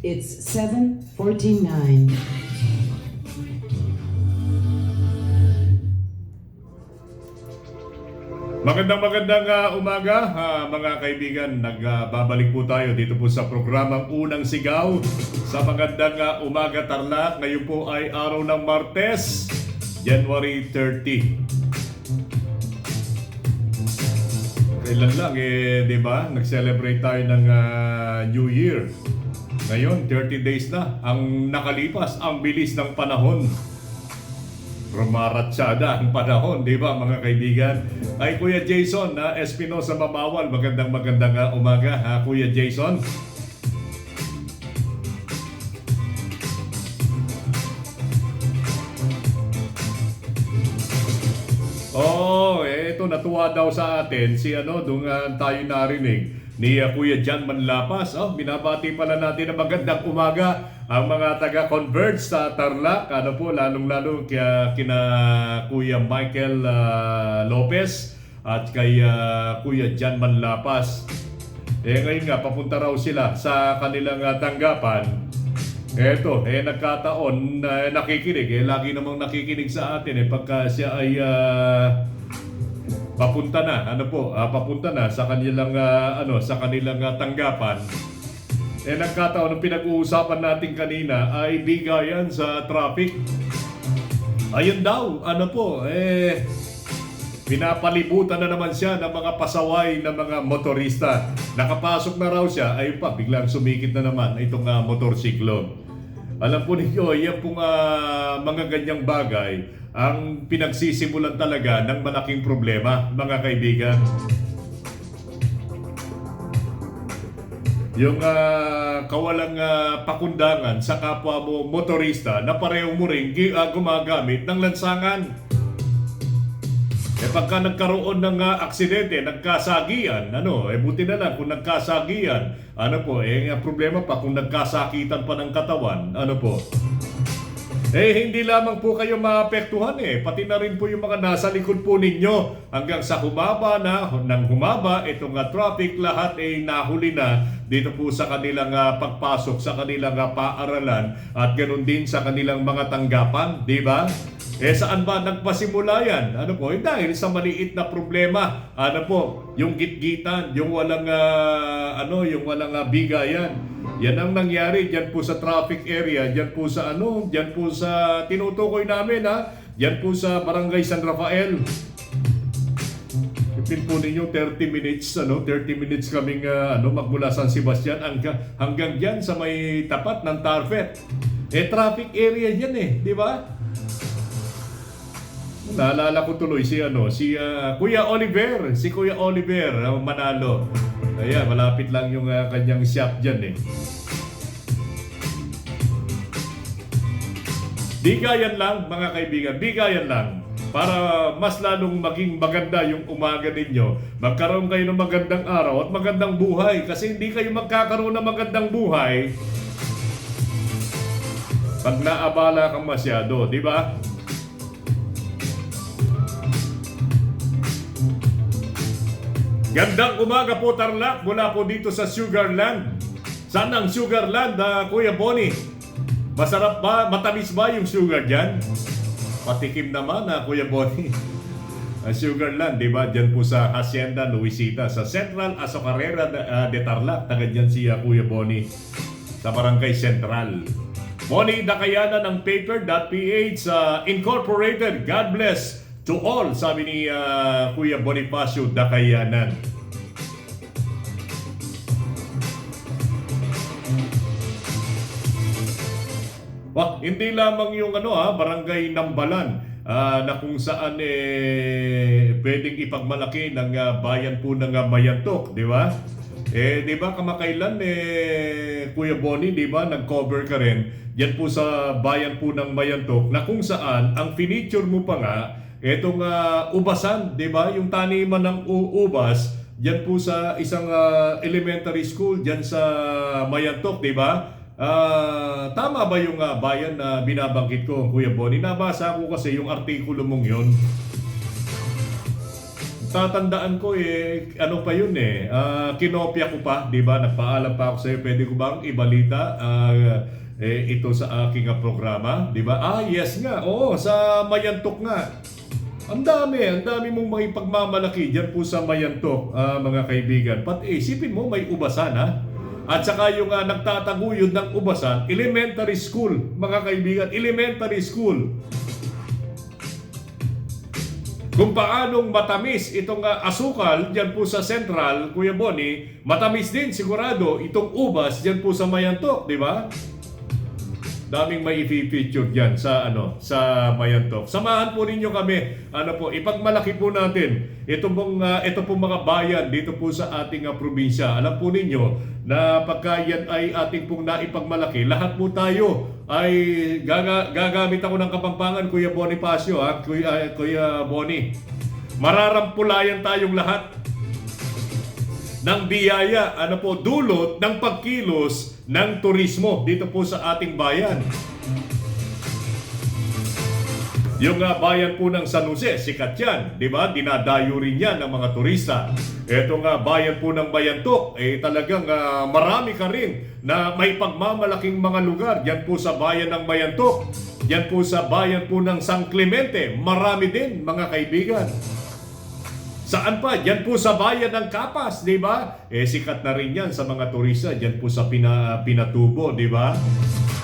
It's 7:49. Magandang magandang ah, umaga ah, mga kaibigan. Nagbabalik po tayo dito po sa programang Unang Sigaw sa magandang ah, umaga Tarlac. Ngayon po ay araw ng Martes, January 30. Kailan lang eh, 'di ba? Nag-celebrate tayo ng ah, New Year. Ngayon, 30 days na ang nakalipas. Ang bilis ng panahon. Rumaratsada ang panahon, di ba mga kaibigan? Ay Kuya Jason na Espinosa Mamawal, magandang magandang ah, umaga ha Kuya Jason. Oh, eh, ito natuwa daw sa atin si ano, dung ah, tayo narinig ni ah, Kuya John Manlapas. Oh, binabati pala natin na magandang umaga ang mga taga-convert sa Tarlac. Ano po, lalong-lalo kaya kina Kuya Michael ah, Lopez at kay ah, Kuya John Manlapas. Eh ngayon nga, papunta raw sila sa kanilang ah, tanggapan. Eto, eh nagkataon na nakikinig. Eh lagi namang nakikinig sa atin eh pagka siya ay ah, papunta na, ano po, ah, papunta na sa kanilang ah, ano, sa kanilang ah, tanggapan. Eh nagkataon ng pinag-uusapan natin kanina ay bigayan sa traffic. Ayun daw, ano po, eh pinapalibutan na naman siya ng mga pasaway ng mga motorista. Nakapasok na raw siya, ay pa, biglang sumikit na naman itong ah, motorsiklo. Alam po ninyo, yan pong ah, mga ganyang bagay ang pinagsisimulan talaga ng malaking problema, mga kaibigan. Yung ah, kawalang ah, pakundangan sa kapwa mo motorista na pareho mo rin ah, gumagamit ng lansangan. Eh pagka nagkaroon ng ah, aksidente, nagkasagian, ano, eh buti na lang kung nagkasagian, ano po, eh ang problema pa kung nagkasakitan pa ng katawan, ano po. Eh hindi lamang po kayo maapektuhan eh, pati na rin po yung mga nasa likod po ninyo hanggang sa humaba na, nang humaba itong ah, traffic, lahat ay nahuli na dito po sa kanilang ah, pagpasok sa kanilang ah, paaralan at ganun din sa kanilang mga tanggapan, di ba? Eh saan ba nagpasimula yan? Ano po? Eh, dahil sa maliit na problema. Ano po? Yung gitgitan, yung walang ah, ano, yung walang ah, bigayan. Yan ang nangyari diyan po sa traffic area, diyan po sa ano, diyan po sa tinutukoy namin ha. Diyan po sa Barangay San Rafael. Ipin po ninyo 30 minutes ano, 30 minutes kaming ah, ano magmula San Sebastian hanggang hanggang diyan sa may tapat ng Tarfet. Eh traffic area diyan eh, di ba? Naalala ko tuloy si ano, si ah, Kuya Oliver, si Kuya Oliver ah, Manalo. Ayan, malapit lang yung ah, kanyang shop diyan eh. Bigayan lang mga kaibigan, bigayan lang. Para mas lalong maging maganda yung umaga ninyo, magkaroon kayo ng magandang araw at magandang buhay. Kasi hindi kayo magkakaroon ng magandang buhay pag naabala kang masyado, di ba? Gandang umaga po Tarlac mula po dito sa Sugarland. Saan ang Sugarland, ah, Kuya Bonnie? Masarap ba? Matamis ba yung sugar dyan? Patikim naman na Kuya Bonnie. Sugarland, di ba? Diyan po sa Hacienda Luisita, sa Central Azocarrera uh, de Tarlac. Taga dyan si ah, Kuya Bonnie sa Barangay Central. Bonnie Dakayanan ng Paper.ph uh, Incorporated. God bless to all, sabi ni ah, Kuya Bonifacio Dakayanan. Wah, hindi lamang yung ano ha, barangay Nambalan ah, na kung saan eh pwedeng ipagmalaki ng ah, bayan po ng ah, Mayantok, di ba? Eh, di ba kamakailan eh Kuya Bonnie, di ba, nag-cover ka rin yan po sa bayan po ng Mayantok na kung saan ang finiture mo pa nga etong ah, ubasan, di ba? Yung taniman ng ubas, diyan po sa isang ah, elementary school diyan sa Mayantok, di ba? Ah, tama ba yung ah, bayan na binabanggit ko, Kuya Bonnie? Nabasa ko kasi yung artikulo mong yon. tatandaan ko eh, ano pa yun eh, ah, kinopya ko pa, di ba? Nagpaalam pa ako sa'yo, pwede ko bang ibalita ah, eh, ito sa aking programa, di ba? Ah, yes nga, oo, sa Mayantok nga. Ang dami, ang dami mong makipagmamalaki dyan po sa Mayantok, ah, mga kaibigan. Pat eh, isipin mo, may ubasan ha? At saka yung uh, nagtataguyod ng ubasan, elementary school, mga kaibigan, elementary school. Kung paanong matamis itong uh, asukal dyan po sa Central, Kuya Boni, matamis din sigurado itong ubas dyan po sa Mayantok, di ba? Daming may i-feature diyan sa ano sa Mayantok. Samahan po ninyo kami. Ano po, ipagmalaki po natin ito pong uh, ito pong mga bayan dito po sa ating uh, probinsya. Alam po ninyo na pagka yan ay ating pong naipagmalaki, lahat po tayo ay gaga, gagamit ako ng kapampangan Kuya Bonifacio ha, Kuya uh, Kuya Boni. Mararampulayan tayong lahat ng biyaya, ano po, dulot ng pagkilos ng turismo dito po sa ating bayan. Yung uh, bayan po ng San Jose, sikat yan, di ba? Dinadayo rin yan ng mga turista. Ito nga bayan po ng Bayantok, eh talagang ah, marami ka rin na may pagmamalaking mga lugar. Yan po sa bayan ng Bayantok. Yan po sa bayan po ng San Clemente. Marami din mga kaibigan. Saan pa? Diyan po sa bayan ng Kapas, di ba? Eh sikat na rin yan sa mga turista. Diyan po sa Pina, Pinatubo, di ba?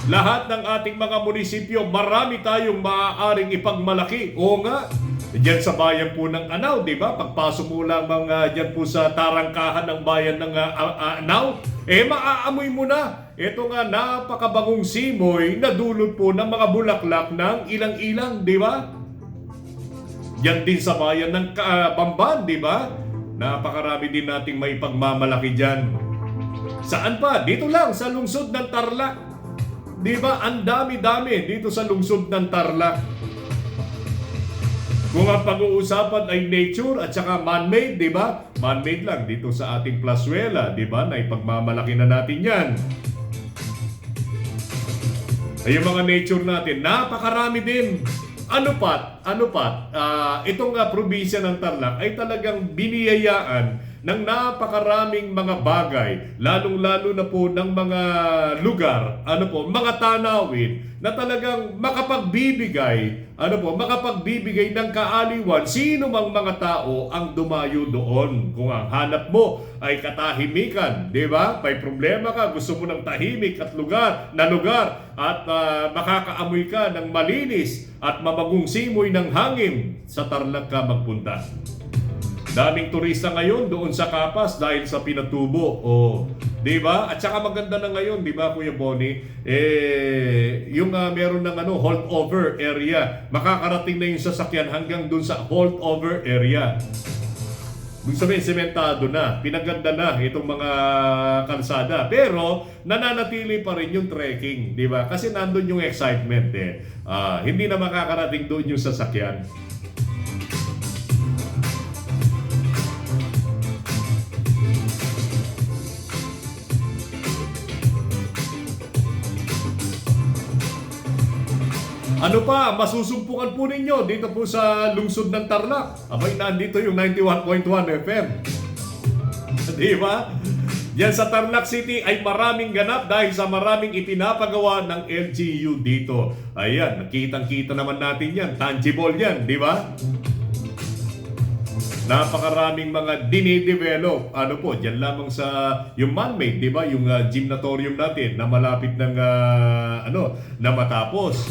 Lahat ng ating mga munisipyo, marami tayong maaaring ipagmalaki. Oo nga. Diyan sa bayan po ng Anaw, di ba? Pagpasok mo lang mga diyan po sa tarangkahan ng bayan ng uh, uh, Anaw, eh maaamoy mo na. Ito nga napakabangong simoy na dulot po ng mga bulaklak ng ilang-ilang, di ba? Yan din sa bayan ng uh, Bamban, di ba? Napakarami din nating may pagmamalaki dyan. Saan pa? Dito lang, sa lungsod ng Tarlac. Di ba? Ang dami-dami dito sa lungsod ng Tarlac. Kung ang pag-uusapan ay nature at saka man-made, di ba? Man-made lang dito sa ating Plasuela, di ba? Na ipagmamalaki na natin yan. Ay, yung mga nature natin, napakarami din. Ano pat, ano pat, ah, itong uh, probinsya ng Tarlac ay talagang biniyayaan ng napakaraming mga bagay, lalong-lalo na po ng mga lugar, ano po, mga tanawin na talagang makapagbibigay, ano po, makapagbibigay ng kaaliwan sino mang mga tao ang dumayo doon. Kung ang hanap mo ay katahimikan, di ba? May problema ka, gusto mo ng tahimik at lugar, na lugar at ah, makakaamoy ka ng malinis at mabagong simoy ng hangin sa Tarlac ka magpunta. Daming turista ngayon doon sa Kapas dahil sa pinatubo. O, di ba? At saka maganda na ngayon, di ba, Kuya Bonnie? Eh, yung uh, meron ng ano, hold over area. Makakarating na yung sasakyan hanggang doon sa hold over area. Ibig sabihin, sementado na, pinaganda na itong mga kalsada. Pero, nananatili pa rin yung trekking, di ba? Kasi nandun yung excitement eh. Ah, hindi na makakarating doon yung sasakyan. Ano pa, masusumpukan po ninyo dito po sa lungsod ng Tarlac. Abay, nandito yung 91.1 FM. Di ba? Yan sa Tarlac City ay maraming ganap dahil sa maraming ipinapagawa ng LGU dito. Ayan, nakitang-kita naman natin yan. Tangible yan, di ba? Napakaraming mga dinidevelop. Ano po, dyan lamang sa yung man-made, di ba? Yung uh, gymnatorium natin na malapit ng uh, ano, na matapos.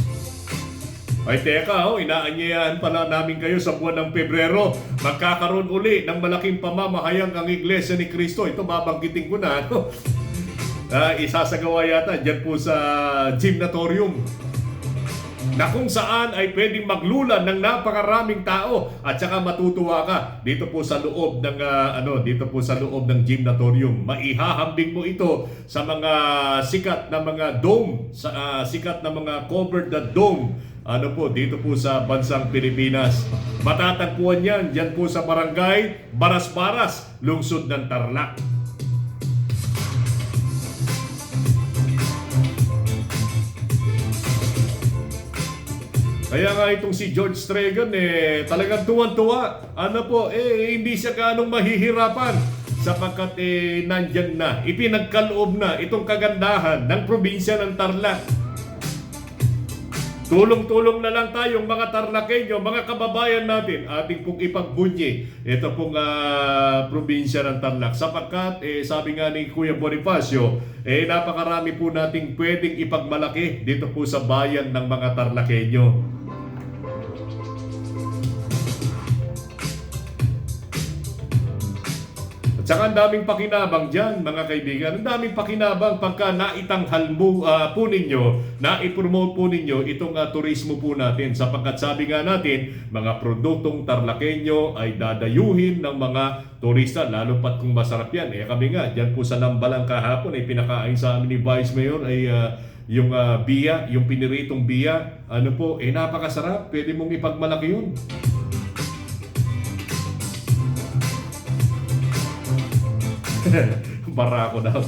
Ay teka, oh, inaanyayahan pala namin kayo sa buwan ng Pebrero. Magkakaroon uli ng malaking pamamahayang ang Iglesia ni Cristo. Ito babanggitin ko na. Ano? Uh, isasagawa yata dyan po sa gymnatorium na kung saan ay pwedeng maglulan ng napakaraming tao at saka matutuwa ka dito po sa loob ng uh, ano dito po sa loob ng gymnatorium maihahambing mo ito sa mga sikat na mga dome sa uh, sikat na mga covered the dome ano po dito po sa bansang Pilipinas matatagpuan yan diyan po sa barangay Baras-Baras lungsod ng Tarlac Kaya nga itong si George Stragan eh talagang tuwan-tuwa. Ano po, eh hindi siya ganong mahihirapan sapagkat eh nandyan na, ipinagkaloob na itong kagandahan ng probinsya ng Tarlac. Tulong-tulong na lang tayong mga Tarlakenyo, mga kababayan natin, ating pong ipagbunyi ito pong ah, probinsya ng Tarlac. Sapagkat, eh, sabi nga ni Kuya Bonifacio, eh, napakarami po nating pwedeng ipagmalaki dito po sa bayan ng mga Tarlakenyo. At saka ang daming pakinabang dyan, mga kaibigan. Ang daming pakinabang pagka naitanghal mo ah, po ninyo, naipromote po ninyo itong ah, turismo po natin. Sapagkat sabi nga natin, mga produktong tarlakenyo ay dadayuhin ng mga turista, lalo pat kung masarap yan. Eh kami nga, dyan po sa Lambalang kahapon, ay pinakain sa amin ni Vice Mayor ay ah, yung ah, biya, yung piniritong biya. Ano po, eh napakasarap. Pwede mong ipagmalaki yun. Barako daw.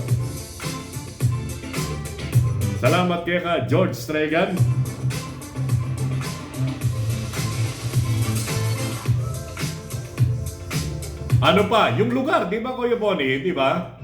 Salamat kay ka, George Stragan. Ano pa? Yung lugar, di ba Kuya Bonnie? Di ba?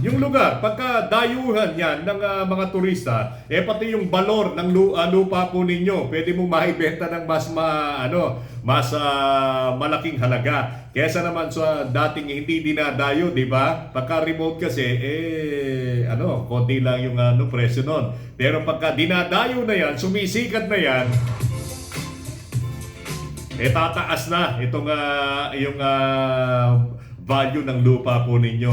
Yung lugar, pagka dayuhan yan ng ah, mga turista, eh pati yung balor ng ah, lupa po ninyo, pwede mo maibenta ng mas ma, ano, mas ah, malaking halaga. Kesa naman sa dating hindi dinadayo, di ba? Pagka remote kasi, eh, ano, konti lang yung ano, presyo nun. Pero pagka dinadayo na yan, sumisikat na yan, eh tataas na itong ah, yung ah, value ng lupa po ninyo.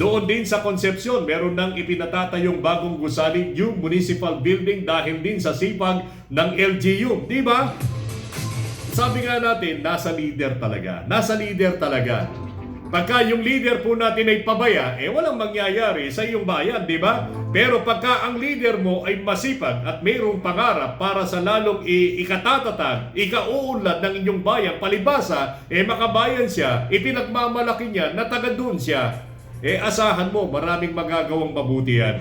Doon din sa Concepcion, meron nang ipinatatayong bagong gusali new municipal building dahil din sa sipag ng LGU. Di ba? Sabi nga natin, nasa leader talaga. Nasa leader talaga. Pagka yung leader po natin ay pabaya, eh walang mangyayari sa iyong bayan, di ba? Pero pagka ang leader mo ay masipag at mayroong pangarap para sa lalong ikatatatag, ikauunlad ng inyong bayan, palibasa, eh makabayan siya, ipinagmamalaki niya na taga doon siya. Eh asahan mo, maraming magagawang mabuti yan.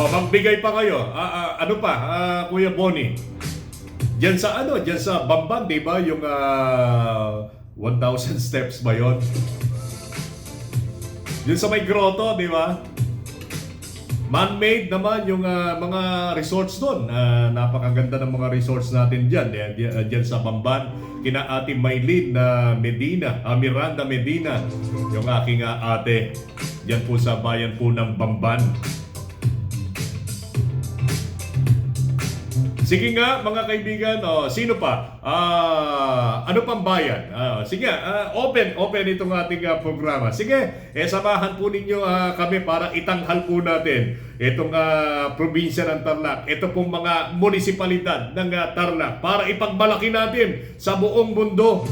O, magbigay pa kayo. Ah, ah, ano pa, ah, Kuya Bonnie? Diyan sa ano, diyan sa Bamban, di ba? Yung ah, 1,000 steps ba yon? Diyan sa may grotto, di ba? Man-made naman yung ah, mga resorts doon. Ah, napakaganda ng mga resorts natin diyan. Diyan, diyan, sa Bamban. Kina Ate Maylin na Medina, ah, Miranda Medina. Yung aking ah, ate. Diyan po sa bayan po ng Bamban. Sige nga mga kaibigan, oh, sino pa? Ah, ano pang bayan? Ah, sige, ah, open, open itong ating ah, programa. Sige, eh samahan po ninyo ah, kami para itanghal po natin itong ah, probinsya ng Tarlac. Ito pong mga munisipalidad ng ah, Tarlac para ipagmalaki natin sa buong mundo.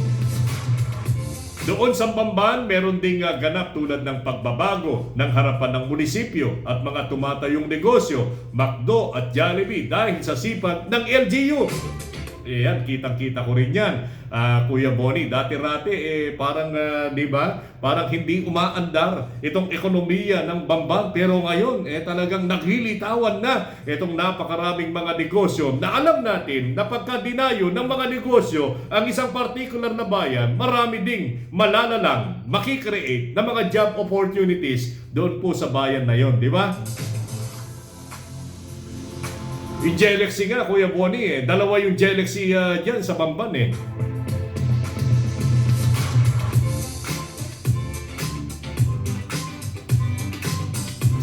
Doon sa Bamban, meron ding ah, ganap tulad ng pagbabago ng harapan ng munisipyo at mga tumatayong negosyo, McDo at Jollibee dahil sa sipag ng LGU. Ayan, kitang-kita ko rin yan. Ah, Kuya Bonnie, dati-rati eh parang ah, 'di ba? Parang hindi umaandar itong ekonomiya ng Bamban pero ngayon eh talagang naghilitawan na itong napakaraming mga negosyo na alam natin na pagka dinayo ng mga negosyo ang isang particular na bayan, marami ding malalalang makikreate ng mga job opportunities doon po sa bayan na yon, di ba? Yung Jelexy nga, Kuya Bonnie eh. Dalawa yung Jelexy uh, dyan sa Bamban eh.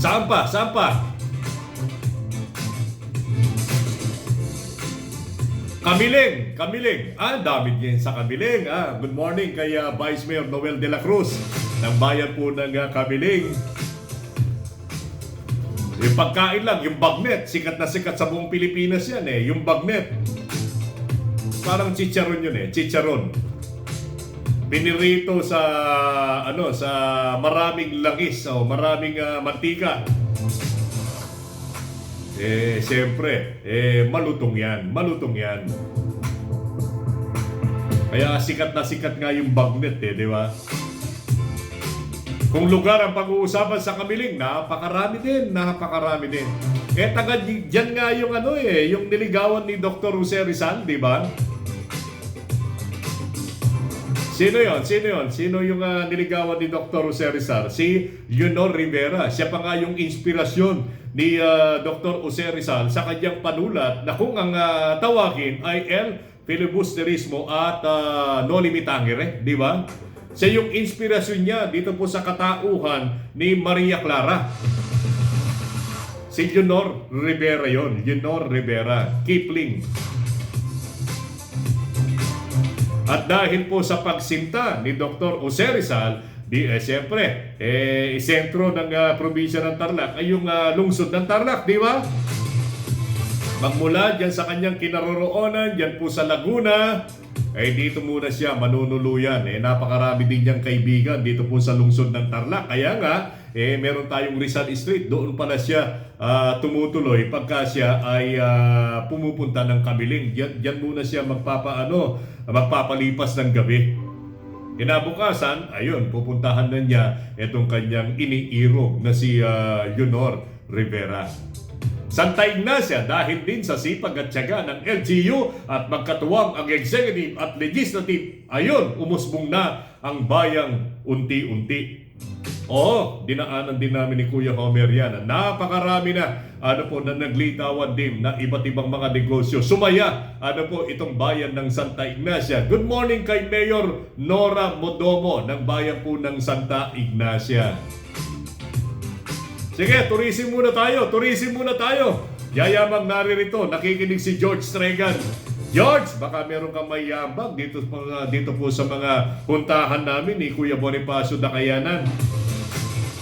Saan pa? Saan pa? Kamiling, Kamiling. Ah, dami din sa Kamiling. Ah, good morning kay ah, Vice Mayor Noel de la Cruz ng bayan po ng ah, Kamiling. Yung pagkain lang, yung bagnet, sikat na sikat sa buong Pilipinas yan eh, yung bagnet. Parang chicharon yun eh, chicharon. Pinirito sa ano sa maraming langis o maraming ah, mantika. Eh, siyempre, eh, malutong yan. Malutong yan. Kaya sikat na sikat nga yung bagnet eh, di ba? Kung lugar ang pag-uusapan sa Kamiling, napakarami din, napakarami din. Eh, taga dyan nga yung ano eh, yung niligawan ni Dr. Jose Rizal, di ba? Sino yon? Sino yon? Sino yung ah, niligawan ni Dr. Jose Rizal? Si Leonor Rivera. Siya pa nga yung inspirasyon ni ah, Dr. Jose Rizal sa kanyang panulat na kung ang ah, tawagin ay El Filibusterismo at ah, No Limitangere, di ba? Siya yung inspirasyon niya dito po sa katauhan ni Maria Clara. Si Leonor Rivera yon, Leonor Rivera, Kipling. At dahil po sa pagsinta ni Dr. Jose Rizal, di eh, siyempre, eh, sentro ng ah, probinsya ng Tarlac ay yung ah, lungsod ng Tarlac, di ba? Magmula dyan sa kanyang kinaroroonan, dyan po sa Laguna, eh dito muna siya manunuluyan. Eh napakarami din niyang kaibigan dito po sa lungsod ng Tarlac. Kaya nga, eh meron tayong Rizal Street. Doon pala siya ah, tumutuloy pagka siya ay ah, pumupunta ng Kamiling. Diyan, diyan muna siya magpapaano, magpapalipas ng gabi. Kinabukasan, ayun, pupuntahan na niya itong kanyang iniirog na si ah, Leonor Rivera. Santa Ignacia dahil din sa sipag at tiyaga ng LGU at magkatuwang ang executive at legislative, ayun, umusbong na ang bayang unti-unti. Oo, dinaanan din namin ni Kuya Homer yan. Napakarami na ano po na naglitawan din na iba't ibang mga negosyo. Sumaya ano po itong bayan ng Santa Ignacia. Good morning kay Mayor Nora Modomo ng bayan po ng Santa Ignacia. Sige, tourism muna tayo. Tourism muna tayo. Yayamang naririto. Nakikinig si George Stregan. George, baka meron kang may yabang dito, dito po sa mga puntahan namin ni Kuya Bonifacio Dakayanan.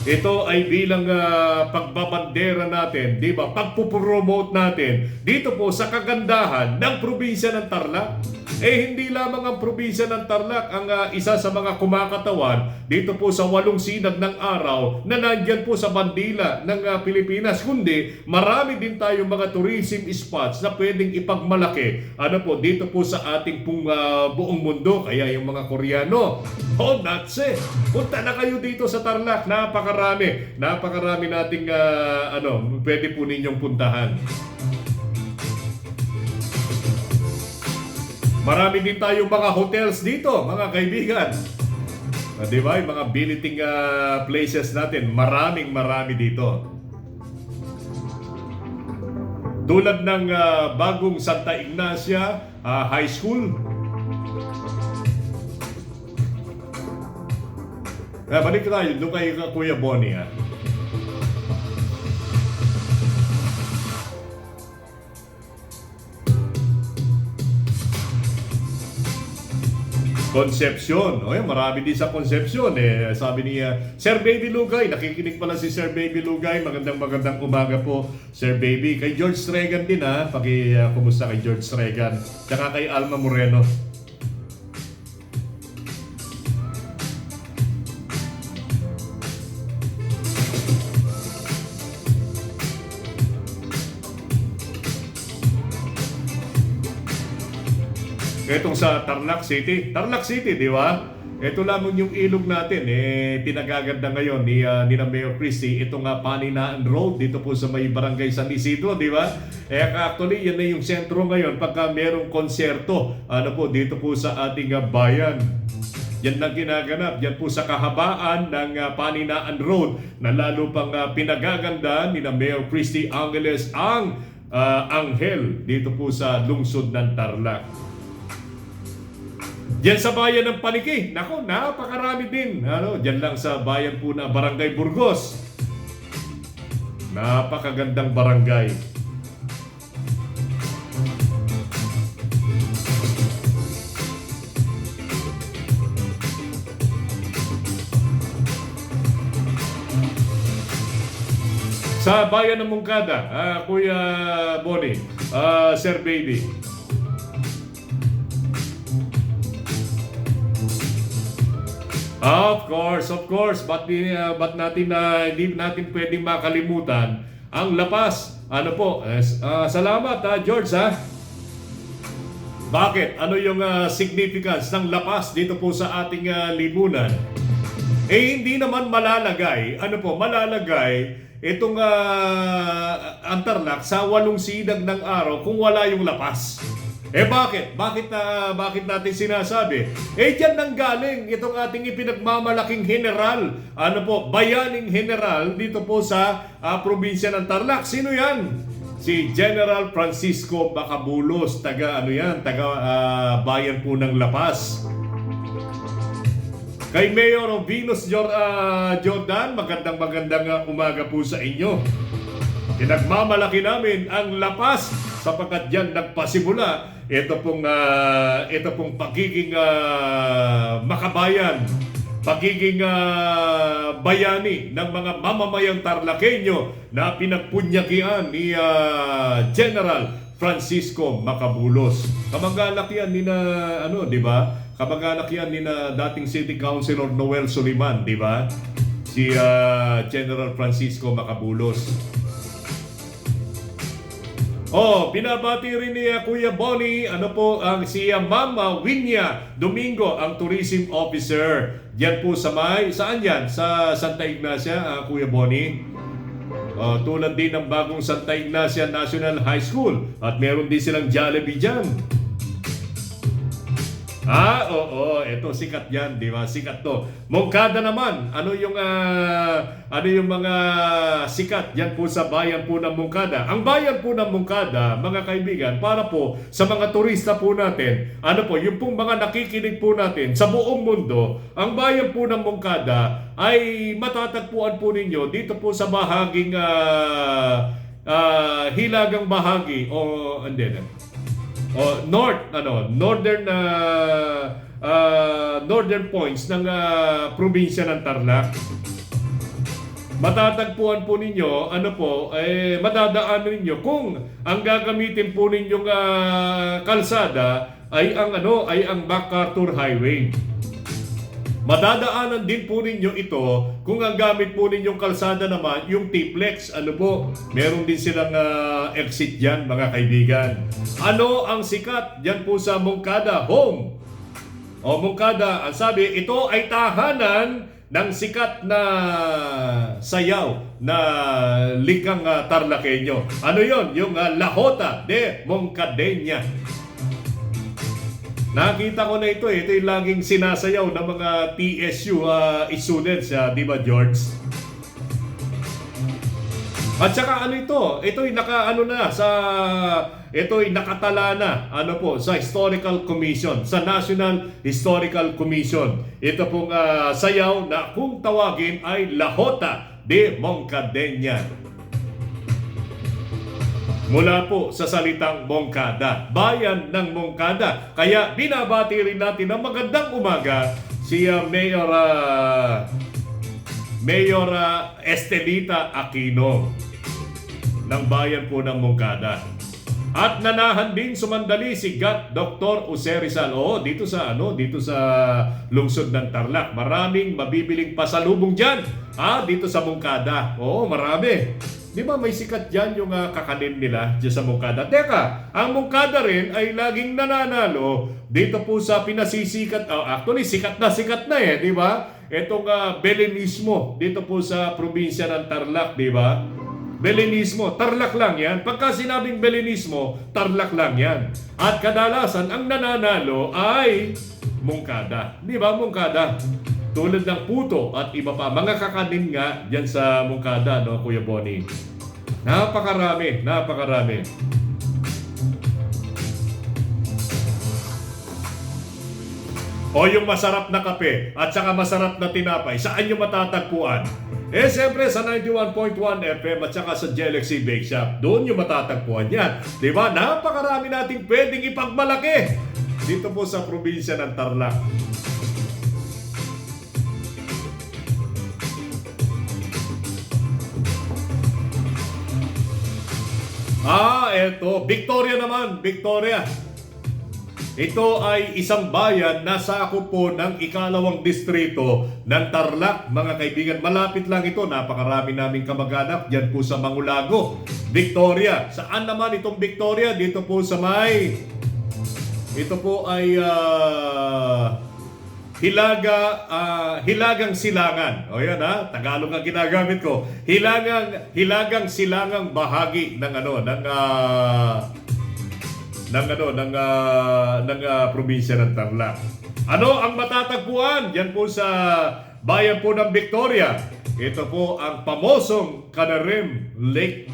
Ito ay bilang ah, pagbabandera natin, di ba? Pagpupromote natin dito po sa kagandahan ng probinsya ng Tarlac. Eh hindi lamang ang probinsya ng Tarlac ang ah, isa sa mga kumakatawan dito po sa walong sinag ng araw na nandyan po sa bandila ng ah, Pilipinas. Kundi marami din tayong mga tourism spots na pwedeng ipagmalaki ano po dito po sa ating pong ah, buong mundo. Kaya yung mga Koreano, oh nuts eh. Punta na kayo dito sa Tarlac. Napakarami. Napakarami nating ah, ano, pwede po ninyong puntahan. Marami din tayong mga hotels dito, mga kaibigan. Ah, di ba? Yung mga billeting ah, places natin, maraming marami dito. Tulad ng ah, bagong Santa Ignacia ah, High School. Eh, balik tayo doon kay Kuya Bonnie. ah. Concepcion. O yan, marami din sa Concepcion. Eh, sabi niya, Sir Baby Lugay, nakikinig pala si Sir Baby Lugay. Magandang magandang umaga po, Sir Baby. Kay George Stregan din ha. Paki, uh, kay George Stregan. Tsaka kay Alma Moreno. Etong sa Tarlac City. Tarlac City, di ba? Ito lamang yung ilog natin, eh, pinagaganda ngayon ni, uh, ni na Mayor Christie, ito nga Paninaan Road, dito po sa may barangay San Isidro, di ba? Eh, actually, yan na yung sentro ngayon pagka merong konserto, ano po, dito po sa ating uh, bayan. Yan lang ginaganap. Yan po sa kahabaan ng uh, Paninaan Road na lalo pang uh, pinagaganda ni na Mayor Christy Angeles ang uh, Anghel dito po sa lungsod ng Tarlac. Diyan sa bayan ng Paniki, nako, napakarami din. Ano, diyan lang sa bayan po na Barangay Burgos. Napakagandang barangay. Sa bayan ng Mungkada, ah, Kuya Bonnie, ah, Sir Baby. Of course, of course. Di, uh, ba't natin na hindi natin pwedeng makalimutan ang lapas. Ano po? ah, salamat ha, George ha. Bakit? Ano yung ah, significance ng lapas dito po sa ating ah, lipunan? Eh hindi naman malalagay, ano po, malalagay itong uh, antarlak sa walong sidag ng araw kung wala yung lapas. Eh bakit? Bakit na bakit natin sinasabi? Eh diyan nang galing itong ating ipinagmamalaking general, ano po, bayaning general dito po sa ah, probinsya ng Tarlac. Sino 'yan? Si General Francisco Bacabulos, taga ano 'yan, taga ah, bayan po ng Lapas. Kay Mayor Venus ah, Jordan, magandang magandang umaga po sa inyo. Pinagmamalaki namin ang lapas sapagkat diyan nagpasimula ito pong ah, ito pong pagiging ah, makabayan, pagiging ah, bayani ng mga mamamayang Tarlakenyo na pinagpunyakian ni ah, General Francisco Macabulos. Kamag-anak yan ni na ano, 'di ba? Kamag-anak yan ni na dating City Councilor Noel Suliman, 'di ba? Si ah, General Francisco Macabulos. Oh, binabati rin ni uh, Kuya Bonnie, ano po, ang si uh, Mama Winya Domingo, ang tourism officer. Diyan po sa may, saan yan? Sa Santa Ignacia, ah, Kuya Bonnie? Oh, tulad din ng bagong Santa Ignacia National High School. At meron din silang Jollibee dyan. Ah, oo, eto sikat 'yan, 'di ba? Sikat 'to. Mongkada naman, ano yung ah, ano yung mga sikat diyan po sa bayan po ng Mongkada? Ang bayan po ng Mongkada, mga kaibigan, para po sa mga turista po natin, ano po, yung pong mga nakikinig po natin sa buong mundo, ang bayan po ng Mongkada ay matatagpuan po ninyo dito po sa bahaging ah, ah, hilagang bahagi o hindi, o north ano northern uh, uh, northern points ng uh, probinsya ng Tarlac. Matatagpuan po ninyo ano po eh madadaanan ninyo kung ang gagamitin po ninyong uh, kalsada ay ang ano ay ang MacArthur Highway Madadaanan din po ninyo ito kung ang gamit po ninyong kalsada naman yung T-Flex. Ano po? Meron din silang ah, exit dyan mga kaibigan. Ano ang sikat dyan po sa Mongkada Home? O Mongkada, ang sabi, ito ay tahanan ng sikat na sayaw na likang uh, Tarlakenyo. Ano yon? Yung ah, Lahota de Mongkadeña. Nakita ko na ito eh. Ito yung laging sinasayaw ng mga TSU uh, students, uh, di ba George? At saka ano ito? Ito yung naka ano na sa ito yung nakatala na ano po sa Historical Commission, sa National Historical Commission. Ito pong ah, sayaw na kung tawagin ay Lahota de Moncadeña. Mula po sa salitang Mongkada, bayan ng Mongkada. Kaya binabati rin natin ng magandang umaga si Mayor Mayor Estelita Aquino ng bayan po ng Mongkada. At nanahan din sumandali si Gat Dr. Jose Rizal. Oo, dito sa ano, dito sa lungsod ng Tarlac. Maraming mabibiling pasalubong diyan. Ah, dito sa Mongkada. Oo, marami. Di ba may sikat dyan yung uh, kakanin nila dyan sa Mongkada? Teka, ang Mongkada rin ay laging nananalo dito po sa pinasisikat. Oh, actually, sikat na sikat na eh, di ba? Itong uh, Belenismo dito po sa probinsya ng Tarlac, di ba? Belenismo, Tarlac lang yan. Pagka sinabing Belenismo, Tarlac lang yan. At kadalasan, ang nananalo ay Mongkada. Di ba, Mongkada? Tulad ng puto at iba pa. Mga kakanin nga dyan sa Mongkada, no, Kuya Bonnie. Napakarami, napakarami. O yung masarap na kape at saka masarap na tinapay, saan yung matatagpuan? Eh, siyempre sa 91.1 FM at saka sa Galaxy Bake Shop, doon yung matatagpuan yan. Di ba? Napakarami nating pwedeng ipagmalaki dito po sa probinsya ng Tarlac. Ah, eto. Victoria naman. Victoria. Ito ay isang bayan na sakop po ng ikalawang distrito ng Tarlac. Mga kaibigan, malapit lang ito. Napakarami naming kamag-anak dyan po sa Mangulago. Victoria. Saan naman itong Victoria? Dito po sa may Ito po ay ah, Hilaga, ah, Hilagang Silangan. O yan ha, Tagalog ang ginagamit ko. Hilagang, Hilagang Silangang bahagi ng ano, ng ah, ng ano, ng ah, ng ah, probinsya ng Tarlac. Ano ang matatagpuan? Yan po sa bayan po ng Victoria. Ito po ang pamosong Canarim Lake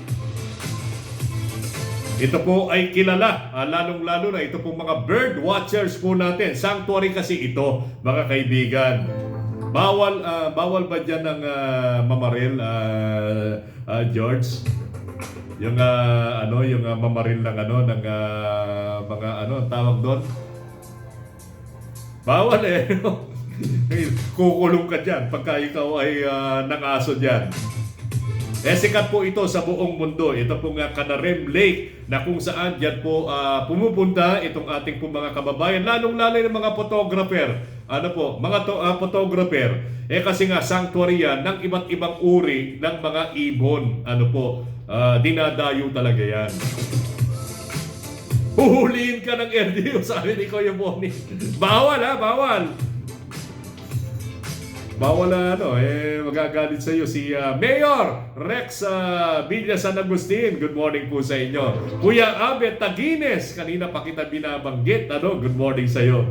ito po ay kilala, ah, lalong-lalo na ito po mga bird watchers po natin. Sanctuary kasi ito, mga kaibigan. Bawal ah, bawal ba diyan ng ah, mamaril ah, ah, George? Yung ah, ano, yung ah, mamaril ng ano ng ah, mga ano tawag doon? Bawal eh. Kukulong ka diyan pagka ikaw ay ah, nangaso diyan. Eh sikat po ito sa buong mundo. Ito po nga Canarem Lake na kung saan dyan po ah, pumupunta itong ating po mga kababayan, lalong-lalo ng mga photographer. Ano po, mga to, ah, photographer. Eh kasi nga sanctuary yan ng iba't ibang uri ng mga ibon. Ano po, ah, dinadayo talaga yan. Huhulihin ka ng LDO, sabi ni Kuya Bonnie. Bawal ha, bawal. Bawal na ano, eh magagalit sa iyo si ah, Mayor Rex uh, Villa San Agustin. Good morning po sa inyo. Kuya Abet Tagines, kanina pa kita binabanggit. Ano, good morning sa iyo.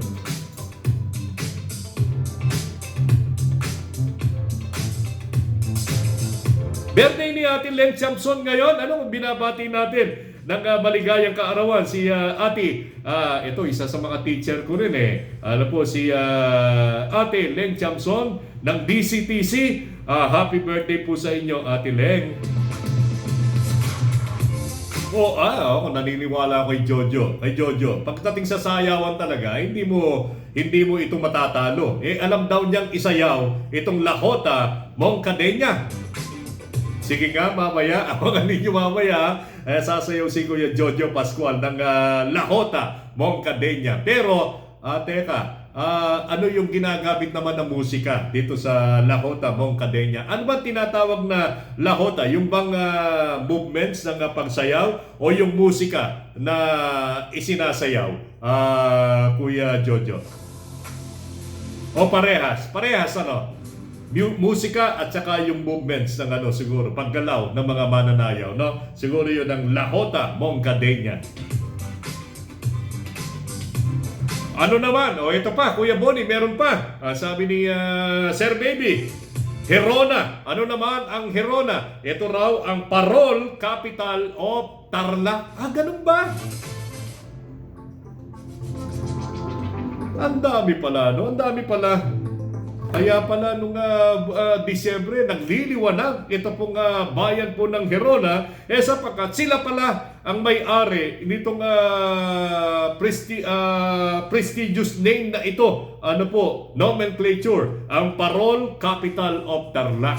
Birthday ni Ate Len Champson ngayon. Ano binabati natin? ng ah, maligayang kaarawan si ah, Ate ah, ito isa sa mga teacher ko rin eh ano po si ah, Ate Leng Chamson ng DCTC Ah, happy birthday po sa inyo Ate Leng Oh, ah, ako naniniwala kay Jojo. Kay Jojo, pagdating sa sayawan talaga, hindi mo hindi mo ito matatalo. Eh alam daw niyang isayaw itong Lahota Mongkadenya. Sige nga, mamaya, abangan ninyo mamaya, eh, sasayaw si Kuya Jojo Pascual ng ah, Lahota, Mongkadenya. Pero, ah, teka, ah, ano yung ginagamit naman ng musika dito sa Lahota, Mongkadenya? Ano ba tinatawag na Lahota? Yung bang ah, movements ng ah, pagsayaw o yung musika na isinasayaw, ah, Kuya Jojo? O parehas, parehas ano? Mu- musika at saka yung movements ng ano siguro, paggalaw ng mga mananayaw, no? Siguro yun ang Lahota Mongkadenya. Ano naman? O ito pa, Kuya Bonnie, meron pa. Ah, sabi ni ah, Sir Baby, Herona. Ano naman ang Herona? Ito raw ang parol capital of Tarlac. Ah, ganun ba? Ang dami pala, no? Ang dami pala. Kaya pala nung ah, ah, Disyembre, nagliliwanag ito pong ah, bayan po ng Herona, eh sapagkat sila pala ang may-ari nitong ah, presti- ah, prestigious name na ito. Ano po, nomenclature, ang Parol Capital of Tarlac.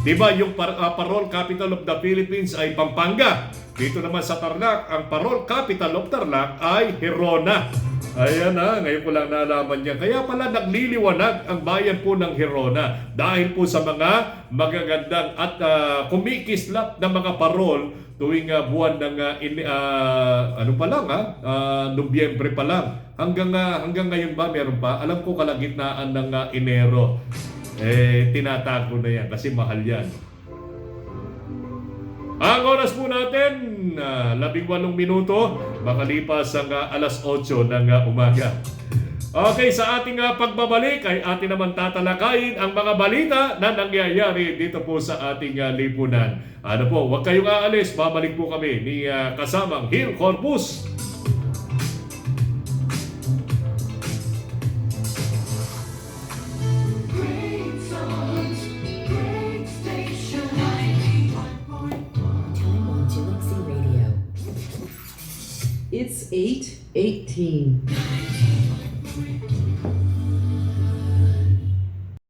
Diba yung par- ah, Parol Capital of the Philippines ay Pampanga. Dito naman sa Tarlac, ang Parol Capital of Tarlac ay Herona. Ayan na, ngayon ko lang nalaman niya. Kaya pala nagliliwanag ang bayan po ng Herona dahil po sa mga magagandang at ah, kumikislap na mga parol tuwing ah, buwan ng ah, in- ah, ano pa lang ha, Ah, Nobyembre pa lang. Hanggang ah, hanggang ngayon ba meron pa? Alam ko kalagitnaan ng ah, Enero. Eh tinatago na yan kasi mahal yan. Ang oras po natin, uh, labing walong minuto, makalipas ang ah, alas 8 ng ah, umaga. Okay, sa ating ah, pagbabalik ay atin naman tatalakayin ang mga balita na nangyayari dito po sa ating ah, lipunan. Ano po, huwag kayong aalis, babalik po kami ni ah, kasamang Hill Corpus. 8 18.